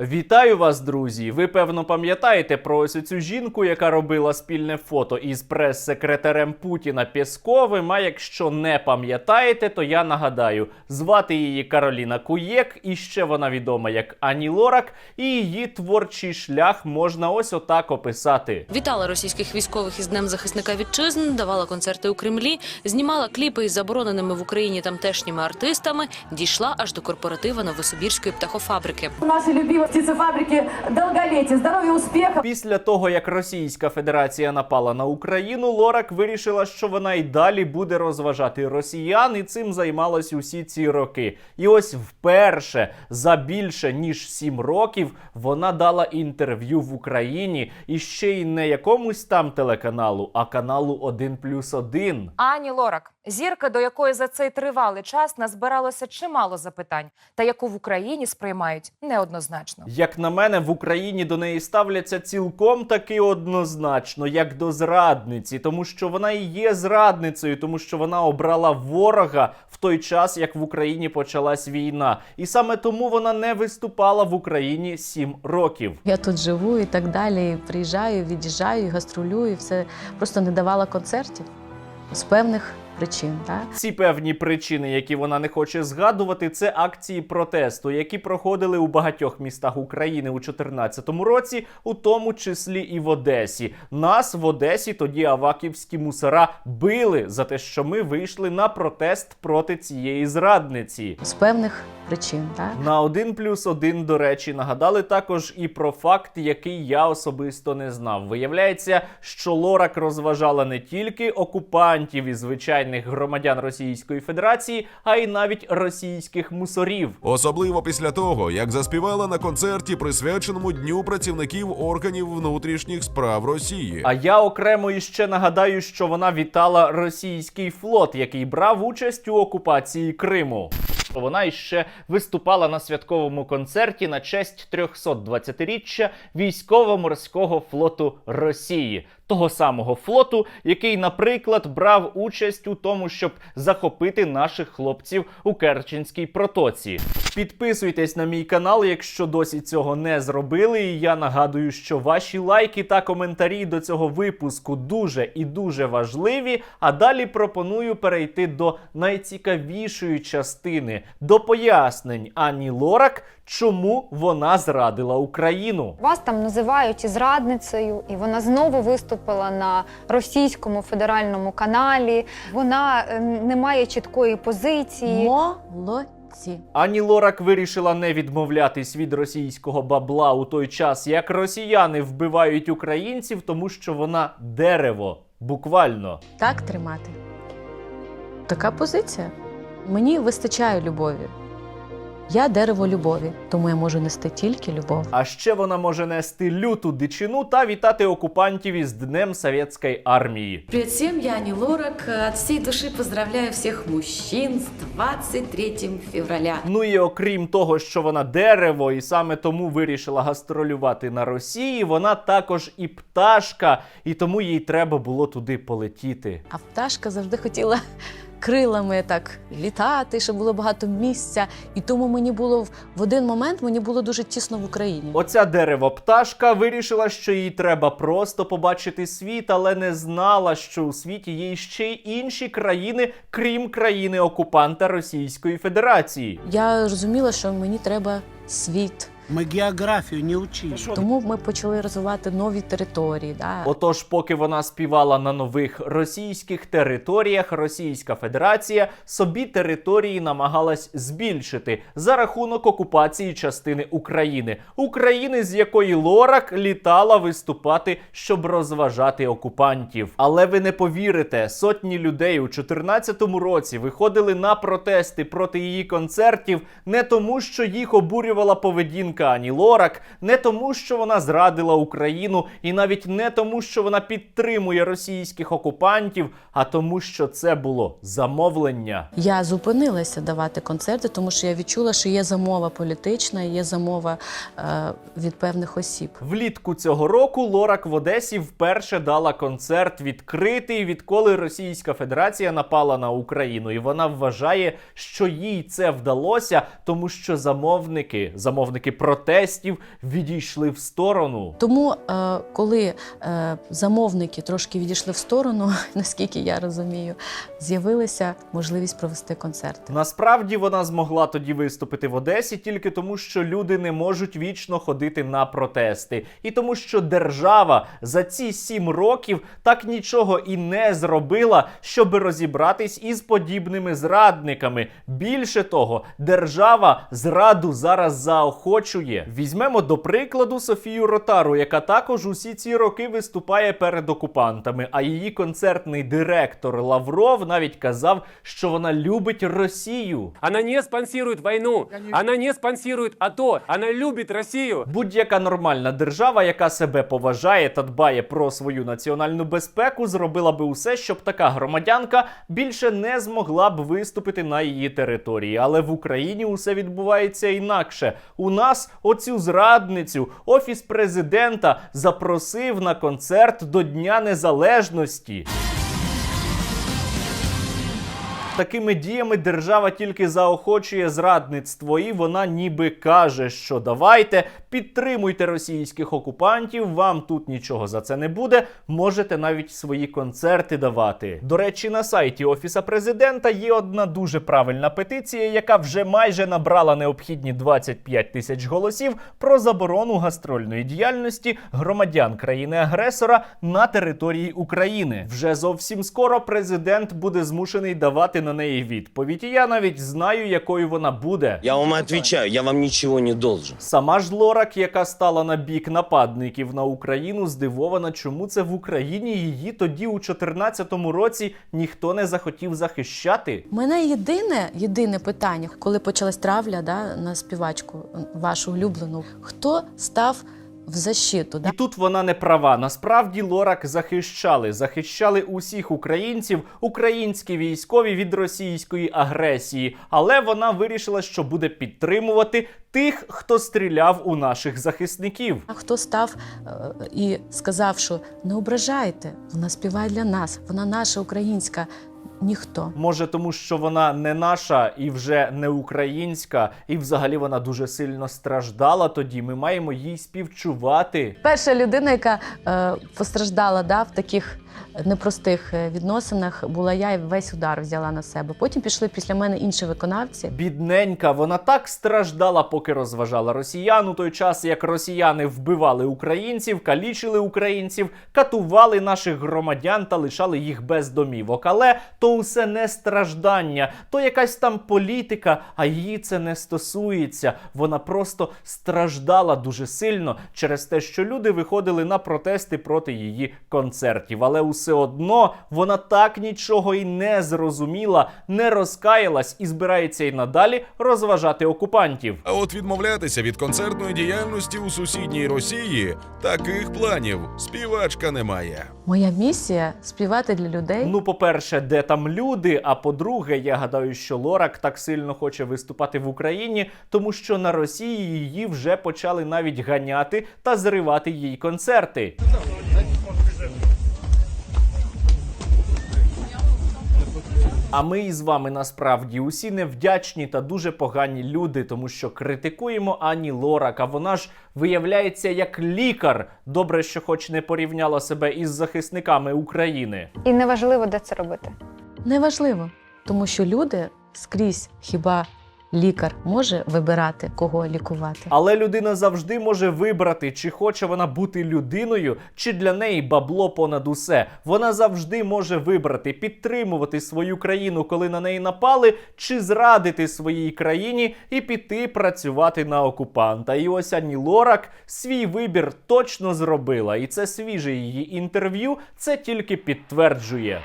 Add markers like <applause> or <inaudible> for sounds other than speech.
Вітаю вас, друзі! Ви певно пам'ятаєте про ось цю жінку, яка робила спільне фото із прес-секретарем Путіна Пєсковим. А якщо не пам'ятаєте, то я нагадаю, звати її Кароліна Куєк, і ще вона відома як Ані Лорак, і її творчий шлях можна ось отак описати. Вітала російських військових із Днем захисника вітчизни, давала концерти у Кремлі, знімала кліпи із забороненими в Україні тамтешніми артистами, дійшла аж до корпоратива Новосибірської птахофабрики. Нашей любимой птицефабрики долголетия, здоровья, успехов. Після того, як Російська Федерація напала на Україну, Лорак вирішила, що вона й далі буде розважати росіян, і цим займалась усі ці роки. І ось вперше за більше ніж сім років вона дала інтерв'ю в Україні і ще й не якомусь там телеканалу, а каналу 1 плюс 1. Ані Лорак, зірка, до якої за цей тривалий час назбиралося чимало запитань, та яку в Україні сприймають неоднозначно. Як на мене, в Україні до неї ставляться цілком таки однозначно, як до зрадниці, тому що вона і є зрадницею, тому що вона обрала ворога в той час, як в Україні почалась війна, і саме тому вона не виступала в Україні сім років. Я тут живу і так далі. Приїжджаю, від'їжджаю, і гастролюю, і все просто не давала концертів з певних причин. Так? Ці певні причини, які вона не хоче згадувати, це акції протесту, які проходили у багатьох містах України у 2014 році, у тому числі і в Одесі. Нас в Одесі тоді аваківські мусора били за те, що ми вийшли на протест проти цієї зрадниці. З певних причин. Так? На 1 плюс 1, до речі, нагадали також і про факт, який я особисто не знав. Виявляється, що Лорак розважала не тільки окупантів і звичайних громадян Російської Федерації, а й навіть російських мусорів. Особливо після того, як заспівала на концерті, присвяченому Дню працівників органів внутрішніх справ Росії. А я окремо іще нагадаю, що вона вітала російський флот, який брав участь у окупації Криму. Вона іще виступала на святковому концерті на честь 320-річчя військово-морського флоту Росії, того самого флоту, який, наприклад, брав участь у тому, щоб захопити наших хлопців у Керченській протоці. Підписуйтесь на мій канал, якщо досі цього не зробили. І я нагадую, що ваші лайки та коментарі до цього випуску дуже і дуже важливі. А далі пропоную перейти до найцікавішої частини до пояснень Ані Лорак, чому вона зрадила Україну. Вас там називають і зрадницею, і вона знову виступила на російському федеральному каналі. Вона е, не має чіткої позиції. Молодці. Ані Лорак вирішила не відмовлятись від російського бабла у той час, як росіяни вбивають українців, тому що вона дерево. Буквально. Так тримати. Така позиція. Мені вистачає любові. Я дерево любові, тому я можу нести тільки любов. А ще вона може нести люту дичину та вітати окупантів із Днем Совєтської армії. Привет всем, я Ани Лорак. От всей души поздравляю всех мужчин с 23 февраля. Ну і окрім того, що вона дерево, і саме тому вирішила гастролювати на Росії, вона також і пташка, і тому їй треба було туди полетіти. А пташка завжди хотіла крилами так літати, щоб було багато місця. І тому мені було в- в один момент мені було дуже тісно в Україні. Оця дерево пташка вирішила, що їй треба просто побачити світ, але не знала, що у світі є ще й інші країни, крім країни окупанта Російської Федерації. Я розуміла, що мені треба світ. Мы географию не учили. Тому ми почали розвивати нові території. Да? Отож, поки вона співала на нових російських територіях, Російська Федерація собі території намагалась збільшити за рахунок окупації частини України, України, з якої Лорак літала виступати, щоб розважати окупантів. Але ви не повірите, сотні людей у 2014 році виходили на протести проти її концертів не тому, що їх обурювала поведінка Ані Лорак, не тому, що вона зрадила Україну, і навіть не тому, що вона підтримує російських окупантів, а тому, що це було замовлення. Я зупинилася давати концерти, тому що я відчула, що є замова політична, є замова е, від певних осіб. Влітку цього року Лорак в Одесі вперше дала концерт відкритий, відколи Російська Федерація напала на Україну, і вона вважає, що їй це вдалося, тому що замовники, замовники протестів відійшли в сторону. Тому, е, коли е, замовники трошки відійшли в сторону, <laughs> наскільки я розумію, з'явилася можливість провести концерти. Насправді вона змогла тоді виступити в Одесі тільки тому, що люди не можуть вічно ходити на протести, і тому, що держава за ці сім років так нічого і не зробила, щоб розібратись із подібними зрадниками. Більше того, держава зраду зараз заохочує. Візьмемо до прикладу Софію Ротару, яка також усі ці роки виступає перед окупантами. А її концертний директор Лавров навіть казав, що вона любить Росію. Она не спонсирует войну, она не спонсирует АТО, она любит Россию. Будь-яка нормальна держава, яка себе поважає та дбає про свою національну безпеку, зробила би усе, щоб така громадянка більше не змогла б виступити на її території. Але в Україні усе відбувається інакше. У нас оцю зрадницю офіс президента запросив на концерт до Дня Незалежності. Такими діями держава тільки заохочує зрадництво, і вона ніби каже, що давайте підтримуйте російських окупантів. Вам тут нічого за це не буде. Можете навіть свої концерти давати. До речі, на сайті офіса президента є одна дуже правильна петиція, яка вже майже набрала необхідні 25 тисяч голосів про заборону гастрольної діяльності громадян країни-агресора на території України. Вже зовсім скоро президент буде змушений давати на неї відповідь. І я навіть знаю, якою вона буде. Я вам отвечаю, я вам ничего не должен. Сама ж Лорак, яка стала на бік нападників на Україну, здивована, чому це в Україні її тоді у 2014 році ніхто не захотів захищати. У мене єдине, єдине питання, коли почалась травля да, на співачку вашу улюблену, хто став в защиту? Да? І тут вона не права. Насправді Лорак захищали, захищали усіх українців, українські військові від російської агресії. Але вона вирішила, що буде підтримувати тих, хто стріляв у наших захисників. А хто став е, і сказав, що не ображайте, вона співає для нас, вона наша українська. Ніхто. Може, тому що вона не наша і вже не українська, і взагалі вона дуже сильно страждала тоді. Ми маємо їй співчувати. Перша людина, яка е, постраждала да, в таких непростих е, відносинах, була я і весь удар взяла на себе. Потім пішли після мене інші виконавці. Бідненька, вона так страждала, поки розважала росіян у той час, як росіяни вбивали українців, калічили українців, катували наших громадян та лишали їх без домівок. Але то усе не страждання, то якась там політика, а її це не стосується. Вона просто страждала дуже сильно через те, що люди виходили на протести проти її концертів. Але усе одно вона так нічого і не зрозуміла, не розкаялась і збирається й надалі розважати окупантів. А от відмовлятися від концертної діяльності у сусідній Росії таких планів співачка не має. Моя місія співати для людей. Ну, по-перше, де там люди. А по-друге, я гадаю, що Лорак так сильно хоче виступати в Україні, тому що на Росії її вже почали навіть ганяти та зривати їй концерти. А ми із вами насправді усі невдячні та дуже погані люди, тому що критикуємо Ані Лорак. А вона ж виявляється як лікар. Добре, що хоч не порівняла себе із захисниками України. І неважливо, де це робити. Неважливо, тому що люди скрізь хіба лікар може вибирати, кого лікувати. Але людина завжди може вибрати, чи хоче вона бути людиною, чи для неї бабло понад усе. Вона завжди може вибрати підтримувати свою країну, коли на неї напали, чи зрадити своїй країні і піти працювати на окупанта. І ось Ані Лорак свій вибір точно зробила, і це свіже її інтерв'ю це тільки підтверджує.